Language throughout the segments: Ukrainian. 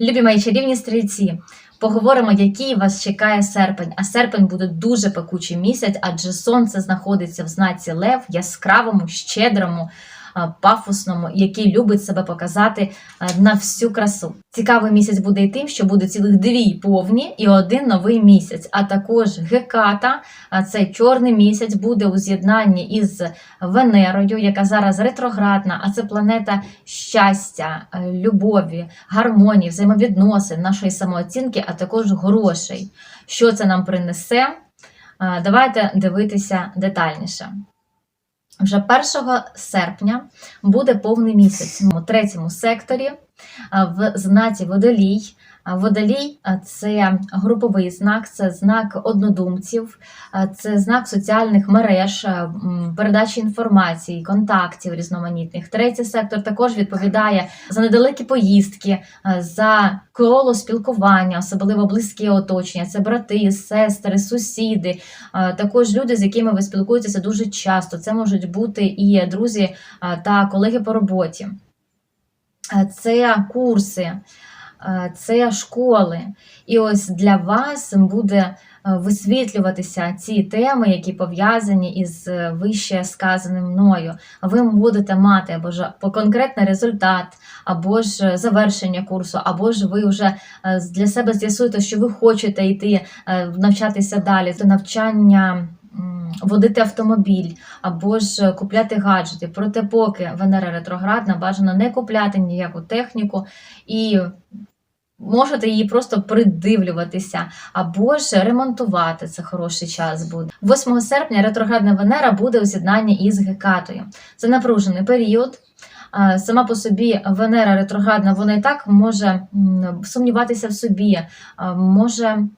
Любі мої чарівні стрільці, поговоримо, який вас чекає серпень. А серпень буде дуже пекучий місяць, адже сонце знаходиться в знаці Лев, яскравому, щедрому, пафосному, який любить себе показати на всю красу. Цікавий місяць буде і тим, що буде цілих дві повні і один новий місяць. А також Геката, цей чорний місяць буде у з'єднанні із Венерою, яка зараз ретроградна, а це планета щастя, е, любові, гармонії, взаємовідносин, нашої самооцінки, а також грошей. Що це нам принесе? Давайте дивитися детальніше. Вже 1 серпня буде повний місяць у третьому секторі в знаці водолій. Водолій це груповий знак, це знак однодумців, це знак соціальних мереж, передачі інформації, контактів різноманітних. Третій сектор також відповідає за недалекі поїздки, за коло спілкування, особливо близьке оточення. Це брати, сестри, сусіди, також люди, з якими ви спілкуєтеся дуже часто. Це можуть бути і друзі та колеги по роботі. Це курси, це школи. І ось для вас буде е, висвітлюватися ці теми, які пов'язані із е, вище сказаним мною. Ви будете мати або ж конкретний результат, або ж завершення курсу, або ж ви вже е, для себе з'ясуєте, що ви хочете йти е, навчатися далі. Це навчання. Водити автомобіль або ж купляти гаджети. Проте, поки Венера ретроградна, бажано не купляти ніяку техніку і можете її просто придивлюватися, або ж ремонтувати. Це хороший час буде. 8 серпня ретроградна Венера буде у з'єднанні із Гекатою. Це напружений період. Сама по собі Венера ретроградна, вона і так може сумніватися в собі, може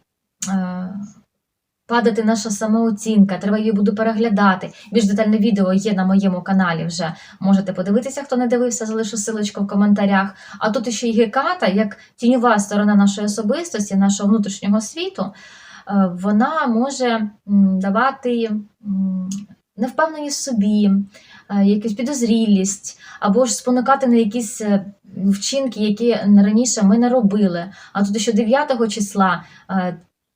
падати наша самооцінка, треба її буду переглядати. Більш детальне відео є на моєму каналі вже. Можете подивитися, хто не дивився, залишу силочку в коментарях. А тут ще й Геката, як тіньова сторона нашої особистості, нашого внутрішнього світу, е, вона може давати невпевненість собі, е, якусь підозрілість, або ж спонукати на якісь е, вчинки, які раніше ми не робили. А тут ще 9 числа.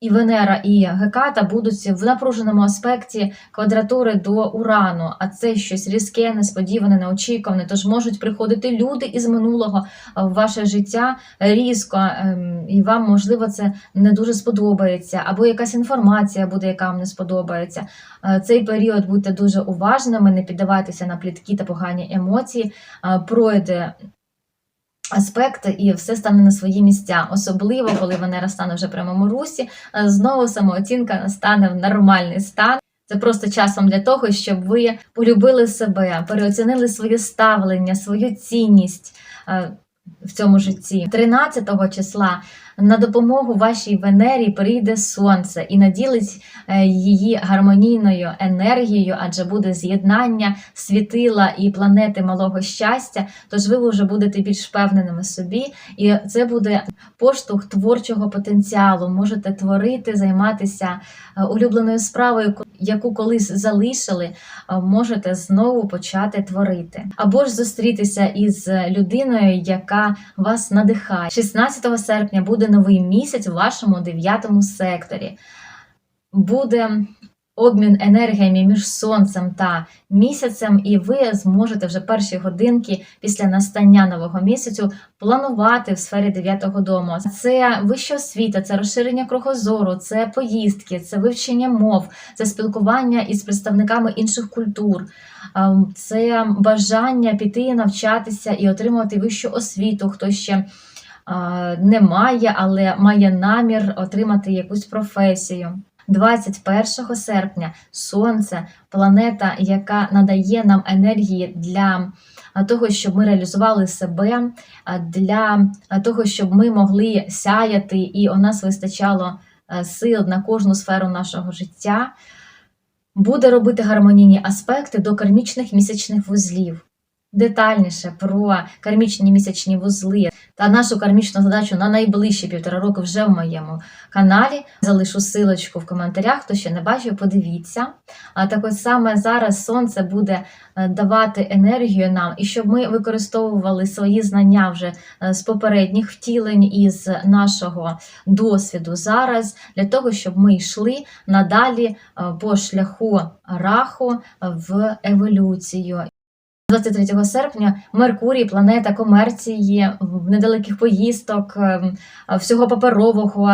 І Венера, і Геката будуть в напруженому аспекті квадратури до Урану, а це щось різке, несподіване, неочікуване. Тож можуть приходити люди із минулого в ваше життя різко, ем, і вам, можливо, це не дуже сподобається, або якась інформація буде, яка вам не сподобається. Е, Цей період будьте дуже уважними, не піддавайтеся на плітки та погані емоції. Е, Пройде аспекти і все стане на свої місця. Особливо, коли Венера стане вже прямому русі, е, знову самооцінка стане в нормальний стан. Це просто часом для того, щоб ви полюбили себе, переоцінили своє ставлення, свою цінність е, в цьому житті. 13 числа на допомогу вашій Венері прийде сонце і наділить е, її гармонійною енергією, адже буде з'єднання світила і планети малого щастя. Тож ви вже будете більш впевненими собі, і це буде поштовх творчого потенціалу. Можете творити, займатися е, улюбленою справою, яку колись залишили, е, можете знову почати творити. Або ж зустрітися із людиною, яка вас надихає. 16 серпня буде новий місяць у вашому дев'ятому секторі. Буде обмін енергіями між сонцем та місяцем, і ви зможете вже перші годинки після настання нового місяцю планувати в сфері дев'ятого дому. Це вища освіта, це розширення кругозору, це поїздки, це вивчення мов, це спілкування із представниками інших культур. Ем, Це бажання піти навчатися і отримувати вищу освіту, хто ще не має, але має намір отримати якусь професію. 21 серпня Сонце, планета, яка надає нам енергії для того, щоб ми реалізували себе, для того, щоб ми могли сяяти, і у нас вистачало сил на кожну сферу нашого життя, буде робити гармонійні аспекти до кармічних місячних вузлів. Детальніше про кармічні місячні вузли та нашу кармічну задачу на найближчі півтора роки вже в моєму каналі. Залишу силочку в коментарях. Хто ще не бачив, подивіться. А так ось саме зараз сонце буде е, давати енергію нам, і щоб ми використовували свої знання вже е, з попередніх втілень із нашого досвіду зараз, для того, щоб ми йшли надалі е, по шляху раху в еволюцію. 23 серпня Меркурій, планета комерції, недалеких поїздок, ем, всього паперового,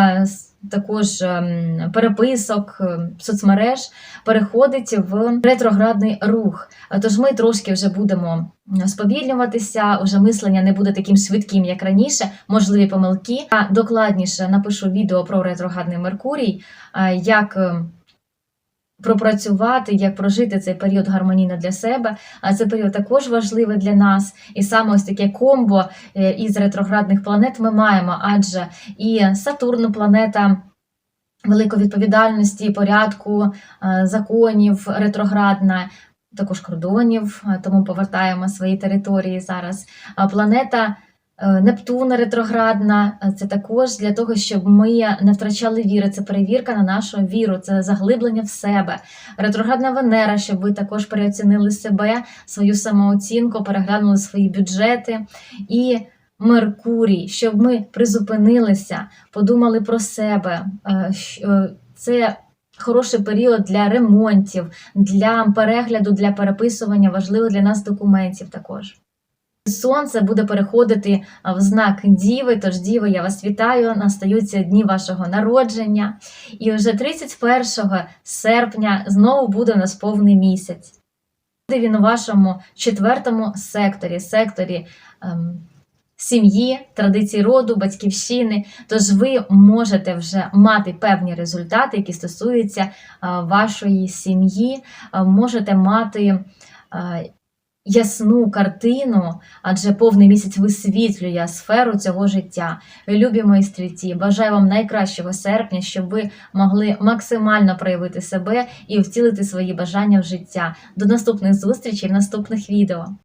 також ем, переписок, ем, соцмереж переходить в ретроградний рух. Тож ми трошки вже будемо сповільнюватися, вже мислення не буде таким швидким, як раніше, можливі помилки. Я докладніше напишу відео про ретроградний Меркурій, е, як. Пропрацювати, як прожити цей період гармонійно для себе. А цей період також важливий для нас. І саме ось таке комбо е, із ретроградних планет ми маємо, адже і Сатурн планета великої відповідальності, порядку, е, законів, ретроградна, також кордонів, е, тому повертаємо свої території зараз. Планета Нептуна ретроградна, е, це також для того, щоб ми не втрачали віри. Це перевірка на нашу віру, це заглиблення в себе. Ретроградна Венера, щоб ви також переоцінили себе, свою самооцінку, переглянули свої бюджети. І Меркурій, щоб ми призупинилися, подумали про себе. Е, е, Це хороший період для ремонтів, для перегляду, для переписування важливих для нас документів також. Сонце буде переходити в знак Діви, тож Діви, я вас вітаю, настаються дні вашого народження. І вже 31 серпня знову буде у нас повний місяць. Буде він у вашому четвертому секторі, секторі ем, сім'ї, традицій роду, батьківщини. Тож ви можете вже мати певні результати, які стосуються вашої сім'ї, можете мати. Ясну картину, адже повний місяць висвітлює сферу цього життя. Любі мої стрільці, бажаю вам найкращого серпня, щоб ви могли максимально проявити себе і втілити свої бажання в життя. До наступних зустрічей в наступних відео.